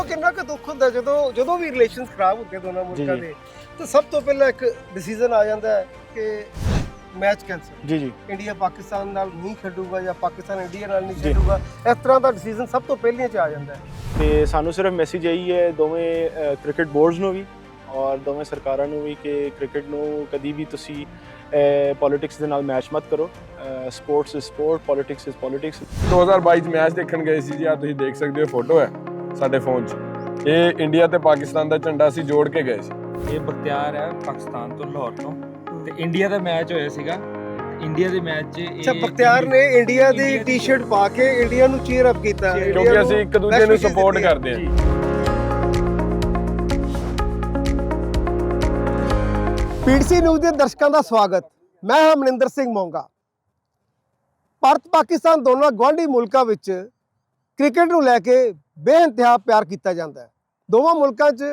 ਉਦੋਂ ਕਿੰਨਾ ਕੁ ਦੁੱਖ ਹੁੰਦਾ ਜਦੋਂ ਜਦੋਂ ਵੀ ਰਿਲੇਸ਼ਨਸ ਖਰਾਬ ਹੁੰਦੇ ਦੋਨਾਂ ਮੁਲਕਾਂ ਜੀ। ਦੇ ਤਾਂ ਸਭ ਤੋਂ ਪਹਿਲਾਂ ਇੱਕ ਡਿਸੀਜਨ ਆ ਜਾਂਦਾ ਹੈ ਕਿ ਮੈਚ ਕੈਂਸਲ ਜੀ ਜੀ। ਇੰਡੀਆ ਪਾਕਿਸਤਾਨ ਨਾਲ ਨਹੀਂ ਖੇਡੂਗਾ ਜਾਂ ਪਾਕਿਸਤਾਨ ਇੰਡੀਆ ਨਾਲ ਨਹੀਂ ਜੀ। ਖੇਡੂਗਾ ਇਸ ਤਰ੍ਹਾਂ ਦਾ ਡਿਸੀਜਨ ਸਭ ਤੋਂ ਪਹਿਲੀਆਂ ਚ ਆ ਜਾਂਦਾ ਹੈ। ਤੇ ਸਾਨੂੰ ਸਿਰਫ ਮੈਸੇਜ ਇਹੀ ਹੈ ਦੋਵੇਂ ਕ੍ਰਿਕਟ ਬੋਰਡਸ ਨੂੰ ਵੀ ਔਰ ਦੋਵੇਂ ਸਰਕਾਰਾਂ ਨੂੰ ਵੀ ਕਿ ਕ੍ਰਿਕਟ ਨੂੰ ਕਦੀ ਵੀ ਤੁਸੀਂ ਪੋਲਿਟਿਕਸ ਦੇ ਨਾਲ ਮੈਚ ਮਤ ਕਰੋ। Sports is sport politics is politics 2022 ਚ ਮੈਚ ਦੇਖਣ ਗਏ ਸੀ ਜੀ ਆ ਤੁਸੀਂ ਦੇਖ ਸਕਦੇ ਹੋ ਫੋਟੋ ਹੈ। ਸਾਡੇ ਫੋਨ 'ਚ। ਇਹ ਇੰਡੀਆ ਤੇ ਪਾਕਿਸਤਾਨ ਦਾ ਝੰਡਾ ਅਸੀਂ ਜੋੜ ਕੇ ਗਏ ਸੀ। ਇਹ ਬਖਤਿਆਰ ਹੈ ਪਾਕਿਸਤਾਨ ਤੋਂ ਲਾਹੌਰ ਤੋਂ। ਤੇ ਇੰਡੀਆ ਦਾ ਮੈਚ ਹੋਇਆ ਸੀਗਾ। ਇੰਡੀਆ ਦੇ ਮੈਚ 'ਚ ਇਹ ਅੱਛਾ ਬਖਤਿਆਰ ਨੇ ਇੰਡੀਆ ਦੀ ਟੀ-ਸ਼ਰਟ ਪਾ ਕੇ ਇੰਡੀਆ ਨੂੰ ਚੀਅਰ ਅਪ ਕੀਤਾ। ਕਿਉਂਕਿ ਅਸੀਂ ਇੱਕ ਦੂਜੇ ਨੂੰ ਸਪੋਰਟ। ਕਰਦੇ ਹਾਂ। ਪੀਟੀਸੀ ਨਿਊਜ਼ ਦੇ ਦਰਸ਼ਕਾਂ ਦਾ ਸਵਾਗਤ। ਮੈਂ ਹਾਂ ਮਨਿੰਦਰ ਸਿੰਘ ਮੋਂਗਾ। ਭਾਰਤ ਪਾਕਿਸਤਾਨ ਦੋਨਾਂ ਗਵਾਂਢੀ ਮੁਲਕਾਂ ਵਿੱਚ ਕ੍ਰਿਕਟ ਨੂੰ ਲੈ ਕੇ ਬੇਇੰਤਹਾ ਪਿਆਰ ਕੀਤਾ ਜਾਂਦਾ ਹੈ। ਦੋਵਾਂ ਮੁਲਕਾਂ 'ਚ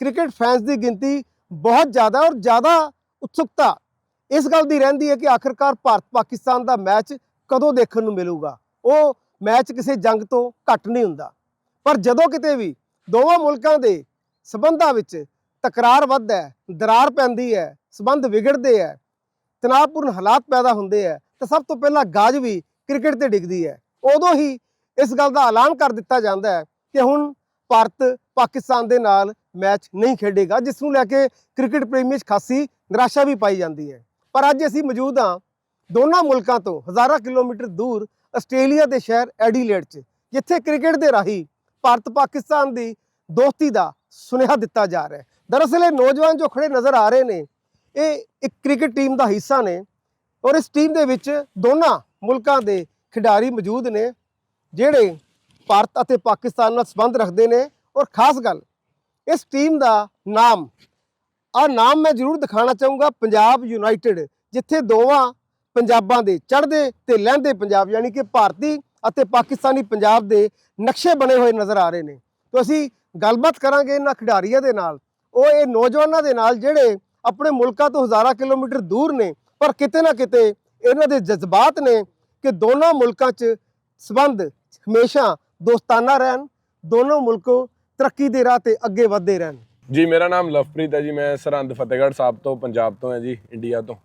ਕ੍ਰਿਕਟ ਫੈਨਸ ਦੀ ਗਿਣਤੀ ਬਹੁਤ ਜ਼ਿਆਦਾ ਔਰ ਜ਼ਿਆਦਾ ਉਤਸੁਕਤਾ ਇਸ ਗੱਲ ਦੀ ਰਹਿੰਦੀ ਹੈ ਕਿ ਆਖਰਕਾਰ ਭਾਰਤ ਪਾਕਿਸਤਾਨ ਦਾ ਮੈਚ ਕਦੋਂ ਦੇਖਣ ਨੂੰ ਮਿਲੂਗਾ। ਉਹ ਮੈਚ ਕਿਸੇ ਜੰਗ ਤੋਂ ਘੱਟ ਨਹੀਂ ਹੁੰਦਾ। ਪਰ ਜਦੋਂ ਕਿਤੇ ਵੀ ਦੋਵਾਂ ਮੁਲਕਾਂ ਦੇ ਸਬੰਧਾਂ ਵਿੱਚ ਤਕਰਾਰ ਵੱਧਦਾ ਹੈ, ਦਰਾਰ ਪੈਂਦੀ ਹੈ, ਸਬੰਧ ਵਿਗੜਦੇ ਹੈ, ਤਣਾਅਪੂਰਨ ਹਾਲਾਤ ਪੈਦਾ ਹੁੰਦੇ ਹੈ, ਤਾਂ ਸਭ ਤੋਂ ਪਹਿਲਾਂ ਗਾਜ ਵੀ ਕ੍ਰਿਕਟ ਤੇ ਡਿੱਗਦੀ ਹੈ। ਉਦੋਂ ਹੀ ਇਸ ਗੱਲ ਦਾ ਐਲਾਨ ਕਰ ਦਿੱਤਾ ਜਾਂਦਾ ਹੈ ਕਿ ਹੁਣ ਭਾਰਤ ਪਾਕਿਸਤਾਨ ਦੇ ਨਾਲ ਮੈਚ ਨਹੀਂ ਖੇਡੇਗਾ ਜਿਸ ਨੂੰ ਲੈ ਕੇ ਕ੍ਰਿਕਟ ਪ੍ਰੇਮੀਆਂ 'ਚ ਖਾਸੀ ਨਿਰਾਸ਼ਾ ਵੀ ਪਾਈ ਜਾਂਦੀ ਹੈ। ਪਰ ਅੱਜ ਅਸੀਂ ਮੌਜੂਦ ਹਾਂ ਦੋਨਾਂ ਮੁਲਕਾਂ ਤੋਂ ਹਜ਼ਾਰਾਂ ਕਿਲੋਮੀਟਰ ਦੂਰ ਆਸਟ੍ਰੇਲੀਆ ਦੇ ਸ਼ਹਿਰ ਐਡੀਲੇਡ 'ਚ, ਜਿੱਥੇ ਕ੍ਰਿਕਟ ਦੇ ਰਾਹੀਂ ਭਾਰਤ ਪਾਕਿਸਤਾਨ ਦੀ ਦੋਸਤੀ ਦਾ ਸੁਨੇਹਾ ਦਿੱਤਾ ਜਾ ਰਿਹਾ ਹੈ। ਦਰਅਸਲ ਇਹ ਨੌਜਵਾਨ ਜੋ ਖੜੇ ਨਜ਼ਰ ਆ ਰਹੇ ਨੇ, ਇਹ ਇੱਕ ਕ੍ਰਿਕਟ ਟੀਮ ਦਾ ਹਿੱਸਾ ਨੇ ਔਰ ਇਸ ਟੀਮ ਦੇ ਵਿੱਚ ਦੋਨਾਂ ਮੁਲਕਾਂ ਦੇ ਖਿਡਾਰੀ ਮੌਜੂਦ ਨੇ। ਜਿਹੜੇ ਭਾਰਤ ਅਤੇ ਪਾਕਿਸਤਾਨ ਨਾਲ ਸੰਬੰਧ ਰੱਖਦੇ ਨੇ ਔਰ ਖਾਸ ਗੱਲ, ਇਸ ਟੀਮ ਦਾ ਨਾਮ, ਆ ਨਾਮ ਮੈਂ ਜ਼ਰੂਰ ਦਿਖਾਣਾ ਚਾਹੂੰਗਾ ਪੰਜਾਬ ਯੂਨਾਈਟਿਡ ਜਿੱਥੇ ਦੋਵਾਂ ਪੰਜਾਬਾਂ ਦੇ ਚੜ੍ਹਦੇ ਤੇ ਲਹਿੰਦੇ ਪੰਜਾਬ, ਯਾਨੀ ਕਿ ਭਾਰਤੀ ਅਤੇ ਪਾਕਿਸਤਾਨੀ ਪੰਜਾਬ ਦੇ ਨਕਸ਼ੇ ਬਣੇ ਹੋਏ ਨਜ਼ਰ ਆ ਰਹੇ ਨੇ। ਤੋਂ ਅਸੀਂ ਗੱਲਬਾਤ ਕਰਾਂਗੇ ਇਹਨਾਂ ਖਿਡਾਰੀਆਂ ਦੇ ਨਾਲ। ਉਹ ਇਹ ਨੌਜਵਾਨਾਂ ਦੇ ਨਾਲ ਜਿਹੜੇ ਆਪਣੇ ਮੁਲਕਾਂ ਤੋਂ ਹਜ਼ਾਰਾਂ ਕਿਲੋਮੀਟਰ ਦੂਰ ਨੇ, ਪਰ ਕਿਤੇ ਨਾ ਕਿਤੇ ਇਹਨਾਂ ਦੇ ਜਜ਼ਬਾਤ ਨੇ ਕਿ ਦੋਨਾਂ ਮੁਲਕਾਂ 'ਚ ਸਬੰਧ ਹਮੇਸ਼ਾ ਦੋਸਤਾਨਾ ਰਹਿਣ ਦੋਨੋਂ ਮੁਲਕੋ ਤਰੱਕੀ ਦੇ ਰਾਹ ਤੇ ਅੱਗੇ ਵਧਦੇ ਰਹਿਣ। ਜੀ ਮੇਰਾ ਨਾਮ ਲਵਪ੍ਰੀਤ ਹੈ ਜੀ ਮੈਂ ਸਰਹੰਦ ਫਤਿਹਗੜ੍ਹ ਸਾਹਿਬ ਤੋਂ ਪੰਜਾਬ ਤੋਂ ਹੈ ਜੀ ਇੰਡੀਆ ਤੋਂ।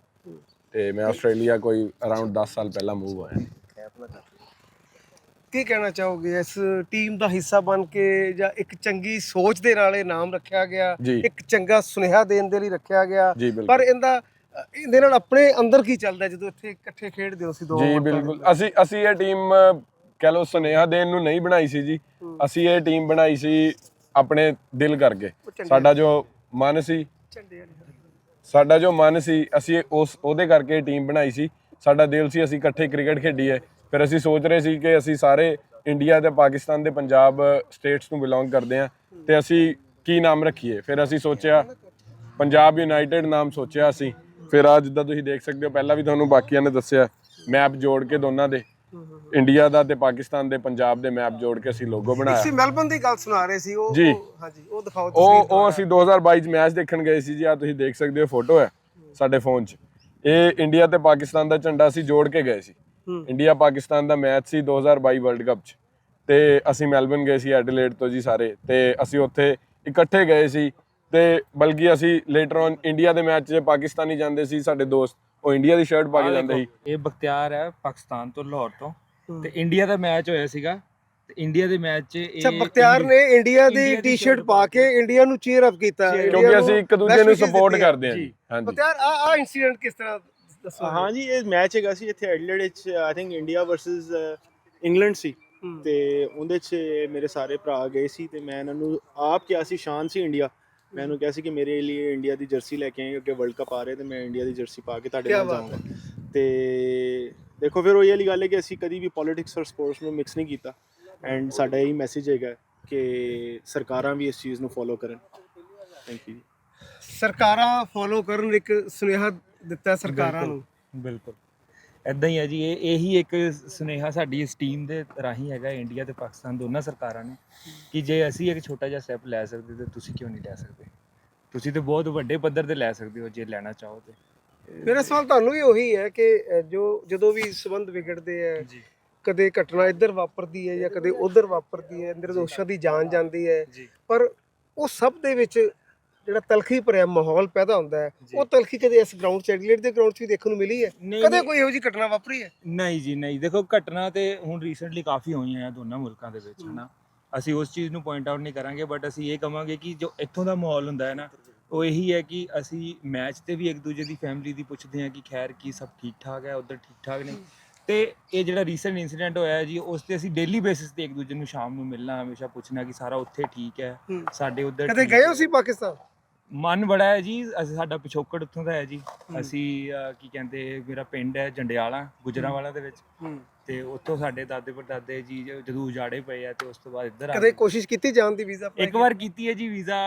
ਤੇ ਮੈਂ ਆਸਟ੍ਰੇਲੀਆ ਕੋਈ ਅਰਾਊਂਡ 10 ਸਾਲ ਪਹਿਲਾਂ ਮੂਵ ਹੋਇਆ। ਕੀ ਕਹਿਣਾ ਚਾਹੋਗੇ? ਇਸ ਟੀਮ ਦਾ ਹਿੱਸਾ ਬਣ ਕੇ ਜਾਂ ਇੱਕ ਚੰਗੀ ਸੋਚ ਦੇ ਨਾਲ ਇਹ ਨਾਮ ਰੱਖਿਆ ਗਿਆ ਇੱਕ ਚੰਗਾ ਸੁਨੇਹਾ ਦੇਣ ਦੇ ਲਈ ਰੱਖਿਆ ਗਿਆ। ਪਰ ਇਹਦਾ ਇਹਦੇ ਨਾਲ ਆਪਣੇ ਅੰਦਰ ਕੀ ਚੱਲਦਾ ਜਦੋਂ ਇੱਥੇ ਇਕੱਠੇ ਖੇਡਦੇ ਹੋ ਸੀ ਦੋ ਜੀ ਬਿਲਕੁਲ। ਅਸੀਂ ਅਸੀਂ ਇਹ ਟੀਮ ਕਹਿ ਲਓ ਸੁਨੇਹਾ ਦੇਣ ਨੂੰ ਨਹੀਂ ਬਣਾਈ ਸੀ ਜੀ। ਅਸੀਂ ਇਹ ਟੀਮ ਬਣਾਈ ਸੀ ਆਪਣੇ ਦਿਲ ਕਰਕੇ। ਸਾਡਾ ਜੋ ਮਨ ਸੀ। ਸਾਡਾ ਜੋ ਮਨ ਸੀ ਅਸੀਂ ਉਸ ਉਹਦੇ ਕਰਕੇ ਟੀਮ ਬਣਾਈ ਸੀ। ਸਾਡਾ ਦਿਲ ਸੀ ਅਸੀਂ ਇਕੱਠੇ ਕ੍ਰਿਕਟ ਖੇਡੀਏ। ਫਿਰ ਅਸੀਂ ਸੋਚ ਰਹੇ ਸੀ ਕਿ ਅਸੀਂ ਸਾਰੇ ਇੰਡੀਆ ਤੇ ਪਾਕਿਸਤਾਨ ਦੇ ਪੰਜਾਬ ਸਟੇਟਸ ਨੂੰ ਬਿਲੋਂਗ ਕਰਦੇ ਹਾਂ ਤੇ ਅਸੀਂ ਕੀ ਨਾਮ ਰੱਖੀਏ? ਫਿਰ ਅਸੀਂ ਸੋਚਿਆ ਪੰਜਾਬ ਯੂਨਾਈਟਿਡ ਨਾਮ ਸੋਚਿਆ ਅਸੀਂ। ਫਿਰ ਆ ਜਿੱਦਾਂ ਤੁਸੀਂ ਦੇਖ ਸਕਦੇ ਹੋ ਪਹਿਲਾਂ ਵੀ ਤੁਹਾਨੂੰ ਬਾਕੀਆਂ ਨੇ ਦੱਸਿਆ ਮੈਪ ਜੋੜ ਕੇ ਦੋਨਾਂ ਦੇ। ਇੰਡੀਆ ਦਾ ਤੇ ਪਾਕਿਸਤਾਨ ਦੇ ਪੰਜਾਬ ਦੇ ਮੈਪ ਜੋੜ ਕੇ ਅਸੀਂ ਲੋਗੋ ਬਣਾਇਆ। ਤੁਸੀਂ ਮੈਲਬਨ ਦੀ ਗੱਲ ਸੁਣਾ ਰਹੇ ਸੀ ਉਹ ਹਾਂਜੀ ਉਹ ਦਿਖਾਓ ਉਹ ਤਸਵੀਰ ਉਹ ਅਸੀਂ 2022 ਚ ਮੈਚ ਦੇਖਣ ਗਏ ਸੀ ਜੀ ਆ ਤੁਸੀਂ ਦੇਖ ਸਕਦੇ ਹੋ ਫੋਟੋ ਹੈ ਸਾਡੇ ਫੋਨ 'ਚ। ਇਹ ਇੰਡੀਆ ਤੇ ਪਾਕਿਸਤਾਨ ਦਾ ਝੰਡਾ ਅਸੀਂ ਜੋੜ ਕੇ ਗਏ ਸੀ। ਇੰਡੀਆ ਪਾਕਿਸਤਾਨ ਦਾ ਮੈਚ ਸੀ 2022 ਵਰਲਡ ਕੱਪ 'ਚ। ਤੇ ਅਸੀਂ ਮੈਲਬਨ ਗਏ ਸੀ ਐਡੀਲੇਡ ਤੋਂ ਜੀ ਸਾਰੇ। ਤੇ ਅਸੀਂ ਉੱਥੇ ਇਕੱਠੇ ਗਏ ਸੀ। ਤੇ ਬਲਕਿ ਅਸੀਂ ਲੇਟਰ ਔਨ ਇੰਡੀਆ ਦੇ ਮੈਚ 'ਚ ਪਾਕਿਸਤਾਨੀ ਜਾਂਦੇ ਸੀ ਸਾਡੇ ਦੋਸਤ ਉਹ ਇੰਡੀਆ ਦੀ ਸ਼ਰਟ ਪਾ ਕੇ ਜਾਂਦੇ ਸੀ। ਇਹ ਬਖਤਿਆਰ ਹੈ ਪਾਕਿਸਤਾਨ ਤੋਂ ਲਾਹੌਰ ਤੋਂ। ਤੇ ਇੰਡੀਆ ਦਾ ਮੈਚ ਹੋਇਆ ਸੀਗਾ। ਤੇ ਇੰਡੀਆ ਦੇ ਮੈਚ 'ਚ ਇਹ ਅੱਛਾ ਬਖਤਿਆਰ ਨੇ ਇੰਡੀਆ ਦੀ ਟੀ-ਸ਼ਰਟ ਪਾ ਕੇ ਇੰਡੀਆ ਨੂੰ ਚੀਅਰ ਅਪ ਕੀਤਾ। ਕਿਉਂਕਿ ਅਸੀਂ ਇੱਕ ਦੂਜੇ ਨੂੰ ਸਪੋਰਟ। ਕਰਦੇ ਹਾਂ। ਜੀ। ਹਾਂਜੀ। ਬਖਤਿਆਰ ਆ ਆ ਇਨਸੀਡੈਂਟ ਕਿਸ ਤਰ੍ਹਾਂ ਦੱਸੋ ਹਾਂ ਜੀ ਇਹ ਮੈਚ ਹੈਗਾ ਸੀ ਇੱਥੇ ਐਡਲੇਡ ਵਿੱਚ I think India versus England ਸੀ। ਤੇ ਉਹਦੇ 'ਚ ਮੇਰੇ ਸਾਰੇ ਭਰਾ ਗਏ ਸੀ ਤੇ ਮੈਂ ਇਹਨਾਂ ਨੂੰ ਆਪ ਕਿਹਾ ਸੀ ਸ਼ਾਨ ਸੀ ਇੰਡੀਆ ਮੈਂ ਇਹਨੂੰ ਕਿਹਾ ਸੀ ਕਿ ਮੇਰੇ ਲਈ ਇੰਡੀਆ ਦੀ ਜਰਸੀ ਲੈ ਕੇ ਆਏ ਅੱਗੇ ਵਰਲਡ ਕੱਪ ਆ ਰਿਹਾ ਤੇ ਮੈਂ ਇੰਡੀਆ ਦੀ ਜਰਸੀ ਪਾ ਕੇ ਤੁਹਾਡੇ ਨਾਲ ਜਾਊਂਗਾ। ਤੇ ਦੇਖੋ ਫਿਰ ਉਹ ਇਹ ਵਾਲੀ ਗੱਲ ਹੈ ਕਿ ਅਸੀਂ ਕਦੀ ਵੀ ਪੋਲਿਟਿਕਸ ਔਰ ਸਪੋਰਟਸ ਨੂੰ ਮਿਕਸ ਨਹੀਂ ਕੀਤਾ। ਐਂਡ ਸਾਡਾ ਇਹ ਮੈਸੇਜ ਹੈਗਾ ਕਿ ਸਰਕਾਰਾਂ ਵੀ ਇਸ ਚੀਜ਼ ਨੂੰ ਫੋਲੋ ਕਰਨ। ਥੈਂਕ ਯੂ ਸਰਕਾਰਾਂ ਫੋਲੋ ਕਰਨ ਇੱਕ ਸੁਨੇਹਾ ਦਿੱਤਾ ਸਰਕਾਰਾਂ ਨੂੰ। ਬਿਲਕੁਲ। ਐਦਾਂ ਹੀ ਹੈ ਜੀ ਇਹ ਇਹੀ ਇੱਕ ਸੁਨੇਹਾ ਸਾਡੀ ਇਸ ਟੀਮ ਦੇ ਰਾਹੀਂ ਹੈਗਾ ਇੰਡੀਆ ਤੇ ਪਾਕਿਸਤਾਨ ਦੋਨਾਂ ਸਰਕਾਰਾਂ ਨੂੰ ਕਿ ਜੇ ਅਸੀਂ ਇੱਕ ਛੋਟਾ ਜਿਹਾ ਸਟੈਪ ਲੈ ਸਕਦੇ ਤੇ ਤੁਸੀਂ ਕਿਉਂ ਨਹੀਂ ਲੈ ਸਕਦੇ? ਤੁਸੀਂ ਤੇ ਬਹੁਤ ਵੱਡੇ ਪੱਧਰ ਤੇ ਲੈ ਸਕਦੇ ਹੋ ਜੇ ਲੈਣਾ ਚਾਹੋ ਤੇ। ਮੇਰਾ ਸਵਾਲ ਤੁਹਾਨੂੰ ਵੀ ਉਹੀ ਹੈ ਕਿ ਜੋ ਜਦੋਂ ਵੀ ਸਬੰਧ ਵਿਗੜਦੇ ਆ ਜੀ। ਕਦੇ ਘਟਨਾ ਇੱਧਰ ਵਾਪਰਦੀ ਹੈ ਜਾਂ ਕਦੇ ਉੱਧਰ ਵਾਪਰਦੀ ਹੈ ਨਿਰਦੋਸ਼ਾਂ ਦੀ ਜਾਨ ਜਾਂਦੀ ਹੈ ਪਰ ਉਹ ਸਭ ਦੇ ਵਿੱਚ ਜਿਹੜਾ ਤਲਖੀ ਭਰਿਆ ਮਾਹੌਲ ਪੈਦਾ ਹੁੰਦਾ ਹੈ। ਉਹ ਤਲਖੀ ਕਦੇ ਇਸ ਗਰਾਊਂਡ 'ਚ ਐਡੀਲੇਟ ਦੇ ਗਰਾਊਂਡ 'ਚ ਵੀ ਦੇਖਣ ਨੂੰ ਮਿਲੀ ਹੈ? ਨਹੀਂ ਕਦੇ ਨਹੀਂ- ਕੋਈ ਇਹੋ ਜਿਹੀ ਘਟਨਾ ਵਾਪਰੀ ਹੈ? ਨਹੀਂ ਜੀ ਨਹੀਂ। ਦੇਖੋ ਘਟਨਾ ਤੇ ਹੁਣ ਰੀਸੈਂਟਲੀ ਕਾਫੀ ਹੋਈਆਂ ਆ ਦੋਨਾਂ ਮੁਲਕਾਂ ਦੇ ਵਿੱਚ ਹਨਾ। ਅਸੀਂ ਉਸ ਚੀਜ਼ ਨੂੰ ਪੁਆਇੰਟ ਆਊਟ ਨਹੀਂ ਕਰਾਂਗੇ ਬਟ ਅਸੀਂ ਇਹ ਕਵਾਂਗੇ ਕਿ ਜੋ ਇੱਥੋਂ ਦਾ ਮਾਹੌਲ ਹੁੰਦਾ ਹੈ ਨਾ ਉਹ ਇਹੀ ਹੈ ਕਿ ਅਸੀਂ ਮੈਚ ਤੇ ਵੀ ਇੱਕ ਦੂਜੇ ਦੀ ਫੈਮਿਲੀ ਦੀ ਪੁੱਛਦੇ ਹਾਂ ਕਿ ਖੈਰ ਕੀ ਸਭ ਠੀਕ ਠਾਕ ਹੈ ਉਧਰ ਠੀਕ ਠਾਕ ਨੇ। ਤੇ ਇਹ ਜਿਹੜਾ ਰੀਸੈਂਟ ਇਨਸੀਡੈਂਟ ਹੋਇਆ ਹੈ ਜੀ ਉਸ ਤੇ ਅਸੀਂ ਡੇਲੀ ਬੇਸਿਸ ਤੇ ਇੱਕ ਦੂਜੇ ਨੂੰ ਸ਼ਾਮ ਨੂੰ ਮਿਲਣਾ ਹਮੇਸ਼ਾ ਪੁੱਛਣਾ ਕਿ ਸਾਰਾ ਉੱਥੇ ਠੀਕ ਹੈ ਹੂੰ। ਸਾਡੇ ਉਧਰ ਕਦੇ ਗਏ ਹੋ। ਸੀ ਪਾਕਿਸਤਾਨ? ਮਨ ਬੜਾ ਹੈ ਜੀ ਅਸੀਂ ਸਾਡਾ ਪਿਛੋਕੜ ਉੱਥੋਂ ਦਾ ਹੈ ਜੀ। ਅਸੀਂ ਅਹ, ਕੀ ਕਹਿੰਦੇ ਮੇਰਾ ਪਿੰਡ ਹੈ ਜੰਡਿਆਲਾ ਗੁਜਰਾਂਵਾਲਾ ਦੇ ਵਿੱਚ। ਤੇ ਉੱਥੋਂ ਸਾਡੇ ਦਾਦੇ ਪੜਦਾਦੇ ਜੀ ਜ- ਜਦੋਂ ਉਜਾੜੇ ਪਏ ਆ ਤੇ ਉਸ ਤੋਂ ਬਾਅਦ ਇੱਧਰ ਆ ਕਦੇ ਗਏ। ਕੋਸ਼ਿਸ਼ ਕੀਤੀ ਜਾਣ ਦੀ ਵੀਜ਼ਾ ਇੱਕ ਵਾਰ ਕੀਤੀ ਹੈ ਜੀ ਵੀਜ਼ਾ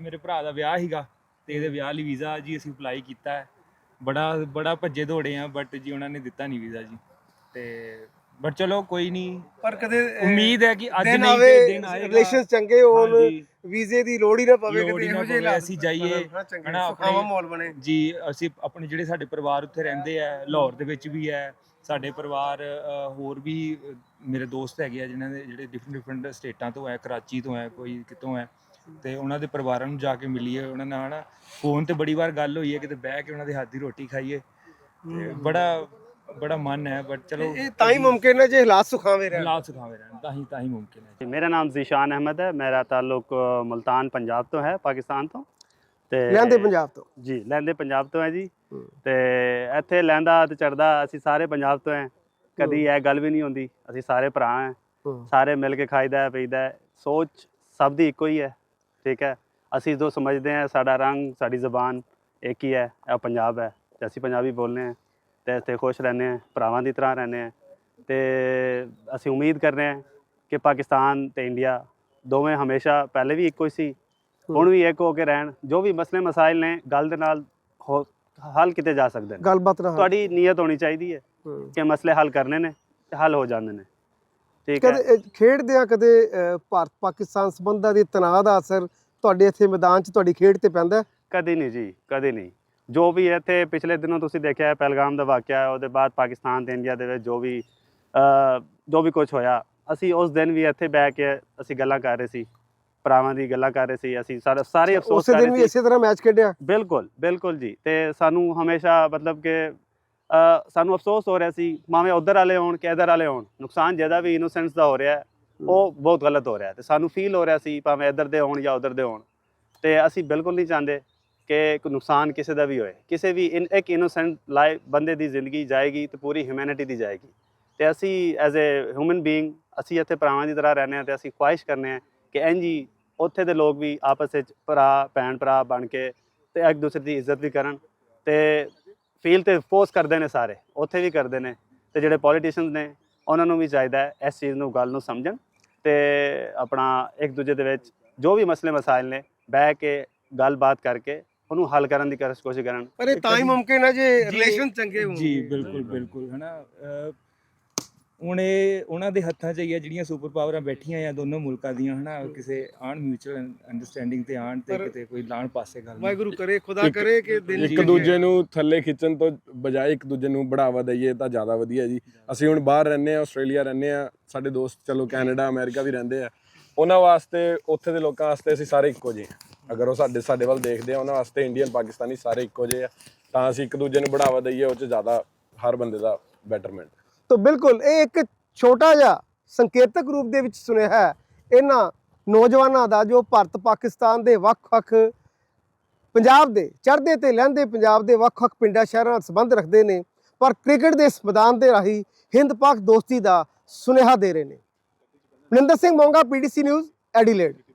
ਮੇਰੇ ਭਰਾ ਦਾ ਵਿਆਹ ਸੀਗਾ। ਤੇ ਇਹਦੇ ਵਿਆਹ ਲਈ ਵੀਜ਼ਾ ਜੀ ਅਸੀਂ ਅਪਲਾਈ ਕੀਤਾ ਹੈ। ਬੜਾ ਬੜਾ ਭੱਜੇ ਦੌੜੇ ਆ ਬਟ ਜੀ ਉਹਨਾਂ ਨੇ ਦਿੱਤਾ ਨਹੀਂ ਵੀਜ਼ਾ ਜੀ। ਤੇ ਬਟ ਚਲੋ ਕੋਈ ਨਹੀਂ। ਪਰ ਕਦੇ ਉਮੀਦ ਹੈ ਕਿ ਅੱਜ ਨਹੀਂ ਤੇ ਦਿਨ ਆਏਗਾ। ਰਿਲੇਸ਼ਨਸ ਚੰਗੇ ਹੋਣ। ਵੀਜ਼ੇ ਦੀ ਲੋੜ ਹੀ ਨਾ ਪਵੇ ਕਦੇ ਇਹੋ ਜਿਹੇ ਹਾਲਾਤ ਅਸੀਂ ਜਾਈਏ, ਹਨਾ, ਆਪਣੇ- ਮਾਹੌਲ ਬਣੇ। ਜੀ ਅਸੀਂ ਆਪਣੇ ਜਿਹੜੇ ਸਾਡੇ ਪਰਿਵਾਰ ਉੱਥੇ ਰਹਿੰਦੇ ਆ ਲਾਹੌਰ ਦੇ ਵਿੱਚ ਵੀ ਹੈ ਸਾਡੇ ਪਰਿਵਾਰ ਹੋਰ ਵੀ ਮੇਰੇ ਦੋਸਤ ਹੈਗੇ ਆ ਜਿਨ੍ਹਾਂ ਦੇ ਜਿਹੜੇ ਡਿਫਰੈਂਟ ਡਿਫਰੈਂਟ ਸਟੇਟਾਂ ਤੋਂ ਹੈ ਕਰਾਚੀ ਤੋਂ ਹੈ ਕੋਈ ਕਿਤੋਂ ਹੈ। ਤੇ ਉਹਨਾਂ ਦੇ ਪਰਿਵਾਰਾਂ ਨੂੰ ਜਾ ਕੇ ਮਿਲੀਏ ਉਹਨਾਂ ਨਾਲ। ਨਾ ਫੋਨ ਤੇ ਬੜੀ ਵਾਰ ਗੱਲ ਹੋਈ ਹੈ ਕਿਤੇ ਬਹਿ ਕੇ ਉਹਨਾਂ ਦੇ ਹੱਥ ਦੀ ਰੋਟੀ ਖਾਈਏ। ਤੇ ਬੜਾ ਬੜਾ ਮਨ ਹੈ ਬਟ ਚਲੋ ਇਹ ਤਾਂ ਹੀ ਮੁਮਕਿਨ ਹੈ ਜੇ ਹਾਲਾਤ ਸੁਖਾਵੇਂ ਰਹਿਣ। ਹਾਲਾਤ ਸਿਖਾਵੇ ਰਹਿਣ ਤਾਂ ਹੀ ਤਾਂ ਹੀ ਮੁਮਕਿਨ ਹੈ ਮੇਰਾ ਨਾਮ ਜ਼ੀਸ਼ਾਨ ਅਹਿਮਦ ਹੈ ਮੇਰਾ ਤਾਲੁਕ ਮੁਲਤਾਨ ਪੰਜਾਬ ਤੋਂ ਹੈ ਪਾਕਿਸਤਾਨ ਤੋਂ। ਤੇ ਲੈਂਦੇ ਪੰਜਾਬ ਤੋਂ? ਜੀ ਲਹਿੰਦੇ ਪੰਜਾਬ ਤੋਂ ਹੈ ਜੀ। ਤੇ ਇੱਥੇ ਲਹਿੰਦਾ ਤੇ ਚੜਦਾ ਅਸੀਂ ਸਾਰੇ ਪੰਜਾਬ ਤੋਂ ਹੈ। ਕਦੀ ਇਹ ਗੱਲ ਵੀ ਨਹੀਂ ਹੁੰਦੀ ਅਸੀਂ ਸਾਰੇ ਭਰਾ ਹੈ। ਸਾਰੇ ਮਿਲ ਕੇ ਖਾਈਦਾ ਪੀਦਾ ਸੋਚ ਸਭ ਦੀ ਇੱਕੋ ਹੀ ਹੈ। ਠੀਕ ਹੈ? ਅਸੀਂ ਜੋ ਸਮਝਦੇ ਹਾਂ ਸਾਡਾ ਰੰਗ ਸਾਡੀ ਜ਼ਬਾਨ ਇੱਕ ਹੀ ਹੈ? ਇਹ ਪੰਜਾਬ ਹੈ। ਤੇ ਅਸੀਂ ਪੰਜਾਬੀ ਬੋਲਨੇ ਹਾਂ ਤੇ ਇੱਥੇ ਖੁਸ਼ ਰਹਿੰਦੇ ਹਾਂ ਭਰਾਵਾਂ ਦੀ ਤਰ੍ਹਾਂ ਰਹਿੰਦੇ ਹਾਂ। ਤੇ ਅਸੀਂ ਉਮੀਦ ਕਰ ਰਹੇ ਹਾਂ ਕਿ ਪਾਕਿਸਤਾਨ ਤੇ ਇੰਡੀਆ ਦੋਵੇਂ ਹਮੇਸ਼ਾ ਪਹਿਲੇ ਵੀ ਇੱਕੋ ਹੀ ਸੀ ਹੁਣ ਵੀ ਇੱਕ ਹੋ ਕੇ ਰਹਿਣ। ਜੋ ਵੀ ਮਸਲੇ ਮਸਾਇਲ ਨੇ ਗੱਲ ਦੇ ਨਾਲ ਹੱਲ ਕੀਤੇ ਜਾ ਸਕਦੇ ਨੇ। ਗੱਲਬਾਤ। ਤੁਹਾਡੀ ਨੀਅਤ ਹੋਣੀ ਚਾਹੀਦੀ ਹੂੰ। ਕਿ ਮਸਲੇ ਹੱਲ ਕਰਨੇ ਨੇ ਤੇ ਹੱਲ ਹੋ ਜਾਂਦੇ ਨੇ। ਠੀਕ ਹੈ। ਕਦੇ ਖੇਡਦੇ ਆ ਕਦੇ ਭਾਰਤ ਪਾਕਿਸਤਾਨ ਸੰਬੰਧਾਂ ਦੇ ਤਣਾਅ ਦਾ ਅਸਰ ਤੁਹਾਡੇ ਇੱਥੇ ਮੈਦਾਨ 'ਚ ਤੁਹਾਡੀ ਖੇਡ ਤੇ ਪੈਂਦਾ? ਕਦੇ ਨਹੀਂ ਜੀ ਕਦੇ ਨਹੀਂ। ਜੋ ਵੀ ਇੱਥੇ ਪਿਛਲੇ ਦਿਨੋਂ ਤੁਸੀਂ ਦੇਖਿਆ ਹੈ ਪਹਿਲਗਾਮ ਦਾ ਵਾਕਿਆ ਹੈ ਉਹਦੇ ਬਾਅਦ ਪਾਕਿਸਤਾਨ ਤੇ ਇੰਡੀਆ ਦੇ ਵਿੱਚ ਜੋ ਵੀ ਜੋ ਵੀ ਕੁਝ ਹੋਇਆ ਅਸੀਂ ਉਸ ਦਿਨ ਵੀ ਇੱਥੇ ਬਹਿ ਕੇ ਅਸੀਂ ਗੱਲਾਂ ਕਰ ਰਹੇ ਸੀ। ਭਰਾਵਾਂ ਦੀ ਗੱਲਾਂ ਕਰ ਰਹੇ ਸੀ ਅਸੀਂ ਸਾਰੇ ਸਾਰੇ ਅਫਸੋਸ ਉਸੇ ਕਰ ਦਿਨ ਰਹੇ ਵੀ ਸੀ। ਇਸੇ ਤਰ੍ਹਾਂ ਮੈਚ ਖੇਡਿਆ? ਬਿਲਕੁਲ ਬਿਲਕੁਲ ਜੀ। ਤੇ ਸਾਨੂੰ ਹਮੇਸ਼ਾ ਮਤਲਬ ਕਿ ਸਾਨੂੰ ਅਫਸੋਸ ਹੋ ਰਿਹਾ ਸੀ ਭਾਵੇਂ ਉਧਰ ਵਾਲੇ ਹੋਣ ਕਿ ਇਧਰ ਵਾਲੇ ਹੋਣ ਨੁਕਸਾਨ ਜਿਹਦਾ ਵੀ ਇਨੋਸੈਂਸ ਦਾ ਹੋ ਰਿਹਾ ਉਹ ਬਹੁਤ ਗਲਤ ਹੋ ਰਿਹਾ ਤੇ ਸਾਨੂੰ ਫੀਲ ਹੋ ਰਿਹਾ ਸੀ ਭਾਵੇਂ ਇਧਰ ਦੇ ਹੋਣ ਜਾਂ ਉਧਰ ਦੇ ਹੋਣ। ਤੇ ਅਸੀਂ ਬਿਲਕੁਲ ਨਹੀਂ ਚਾਹੁੰਦੇ ਕਿ ਕੋਈ ਨੁਕਸਾਨ ਕਿਸੇ ਦਾ ਵੀ ਹੋਏ ਕਿਸੇ ਵੀ ਇਨ- ਇੱਕ ਇਨੋਸੈਂਟ ਲਾਈਫ ਬੰਦੇ ਦੀ ਜ਼ਿੰਦਗੀ ਜਾਏਗੀ ਤੇ ਪੂਰੀ ਹਿਊਮੈਨਿਟੀ ਦੀ ਜਾਏਗੀ। ਤੇ ਅਸੀਂ ਐਜ਼ ਅ ਹਿਊਮਨ ਬੀਇੰਗ ਅਸੀਂ ਇੱਥੇ ਭਰਾਵਾਂ ਦੀ ਤਰ੍ਹਾਂ ਰਹਿੰਦੇ ਹਾਂ ਤੇ ਅਸੀਂ ਖੁਆਇਸ਼ ਕਰਨੇ ਹਾਂ ਕਿ ਇੰਝ ਹੀ ਉੱਥੇ ਦੇ ਲੋਕ ਵੀ ਆਪਸ ਵਿੱਚ ਭਰਾ ਭੈਣ ਭਰਾ ਬਣ ਕੇ ਤੇ ਇੱਕ ਦੂਸਰੇ ਦੀ ਇੱਜ਼ਤ ਵੀ ਕਰਨ ਤੇ ਫੀਲ ਤੇ ਫੋਰਸ ਕਰਦੇ ਨੇ ਸਾਰੇ ਉੱਥੇ ਵੀ ਕਰਦੇ ਨੇ ਤੇ ਜਿਹੜੇ ਪੋਲੀਟੀਸ਼ੀਅਨਸ ਨੇ ਉਹਨਾਂ ਨੂੰ ਵੀ ਚਾਹੀਦਾ ਹੈ ਇਸ ਚੀਜ਼ ਨੂੰ ਗੱਲ ਨੂੰ ਸਮਝਣ ਤੇ ਆਪਣਾ ਇੱਕ ਦੂਜੇ ਦੇ ਵਿੱਚ ਜੋ ਵੀ ਮਸਲੇ ਮਸਾਇਲ ਨੇ ਬਹਿ ਕੇ ਗੱਲਬਾਤ ਕਰਕੇ ਉਹਨੂੰ ਹੱਲ ਕਰਨ ਦੀ ਕੋਸ਼ਿਸ਼ ਕਰਨ। ਪਰ ਇਹ ਤਾਂ ਹੀ ਮੁਮਕਿਨ ਹੈ ਜੇ ਰਿਲੇਸ਼ਨ ਚੰਗੇ ਹੋਣ। ਜੀ ਬਿਲਕੁਲ ਬਿਲਕੁਲ ਹਨਾ ਅਹ, ਹੁਣ ਇਹ ਉਹਨਾਂ ਦੇ ਹੱਥਾਂ 'ਚ ਹੀ ਆ ਜਿਹੜੀਆਂ ਸੁਪਰ ਪਾਵਰਾਂ ਬੈਠੀਆਂ ਆ ਦੋਨੋਂ ਮੁਲਕਾਂ ਦੀਆਂ ਹਨਾ ਕਿਸੇ ਆਣ ਮਿਊਚੁਅਲ ਅੰਡਰਸਟੈਂਡਿੰਗ ਤੇ ਆਣ ਤੇ ਕਿਤੇ ਕੋਈ ਲਾਣ ਪਾਸੇ ਗੱਲ ਨਾ। ਵਾਹਿਗੁਰੂ ਕਰੇ ਖੁਦਾ ਇੱਕ- ਕਰੇ ਕਿ ਦਿਨ ਇੱਕ ਦੂਜੇ ਨੂੰ ਥੱਲੇ ਖਿੱਚਣ ਤੋਂ ਬਜਾਏ ਇੱਕ ਦੂਜੇ ਨੂੰ ਬੜਾਵਾ ਦਈਏ ਤਾਂ ਜ਼ਿਆਦਾ ਵਧੀਆ ਜੀ। ਅਸੀਂ ਹੁਣ ਬਾਹਰ ਰਹਿੰਦੇ ਆ ਆਸਟ੍ਰੇਲੀਆ ਰਹਿੰਦੇ ਆ ਸਾਡੇ ਦੋਸਤ ਚਲੋ ਕੈਨੇਡਾ ਅਮਰੀਕਾ ਵੀ ਰਹਿੰਦੇ ਆ। ਉਹਨਾਂ ਵਾਸਤੇ ਉੱਥੇ ਦੇ ਲੋਕਾਂ ਵਾਸਤੇ ਅਸੀਂ ਸਾਰੇ ਇੱਕੋ ਜਿਹੇ ਆ ਅਗਰ ਉਹ ਸਾਡੇ ਸਾਡੇ ਵੱਲ ਦੇਖਦੇ ਆ ਉਹਨਾਂ ਵਾਸਤੇ ਇੰਡੀਅਨ ਪਾਕਿਸਤਾਨੀ ਸਾਰੇ ਇੱਕੋ ਜਿਹੇ ਆ। ਤਾਂ ਅਸੀਂ ਇੱਕ ਦੂਜੇ ਨੂੰ ਬੜਾਵਾ ਦਈਏ ਉਹ 'ਚ ਜ਼ਿਆਦਾ ਹਰ ਬੰਦੇ ਦਾ ਬੈਟਰਮੈਂਟ ਤਾਂ ਬਿਲਕੁਲ ਇਹ ਇੱਕ ਛੋਟਾ ਜਿਹਾ ਸੰਕੇਤਕ ਰੂਪ ਦੇ ਵਿੱਚ ਸੁਨੇਹਾ ਹੈ। ਇਹਨਾਂ ਨੌਜਵਾਨਾਂ ਦਾ ਜੋ ਭਾਰਤ ਪਾਕਿਸਤਾਨ ਦੇ ਵੱਖ-ਵੱਖ ਪੰਜਾਬ ਦੇ ਚੜ੍ਹਦੇ ਤੇ ਲਹਿੰਦੇ ਪੰਜਾਬ ਦੇ ਵੱਖ-ਵੱਖ ਪਿੰਡਾਂ, ਸ਼ਹਿਰਾਂ ਨਾਲ ਸੰਬੰਧ ਰੱਖਦੇ ਨੇ, ਪਰ ਕ੍ਰਿਕਟ ਦੇ ਇਸ ਮੈਦਾਨ ਦੇ ਰਾਹੀਂ ਹਿੰਦ ਪਾਕ ਦੋਸਤੀ ਦਾ ਸੁਨੇਹਾ ਦੇ ਰਹੇ ਨੇ। Maninder Singh Monga, PDC news, Adelaide.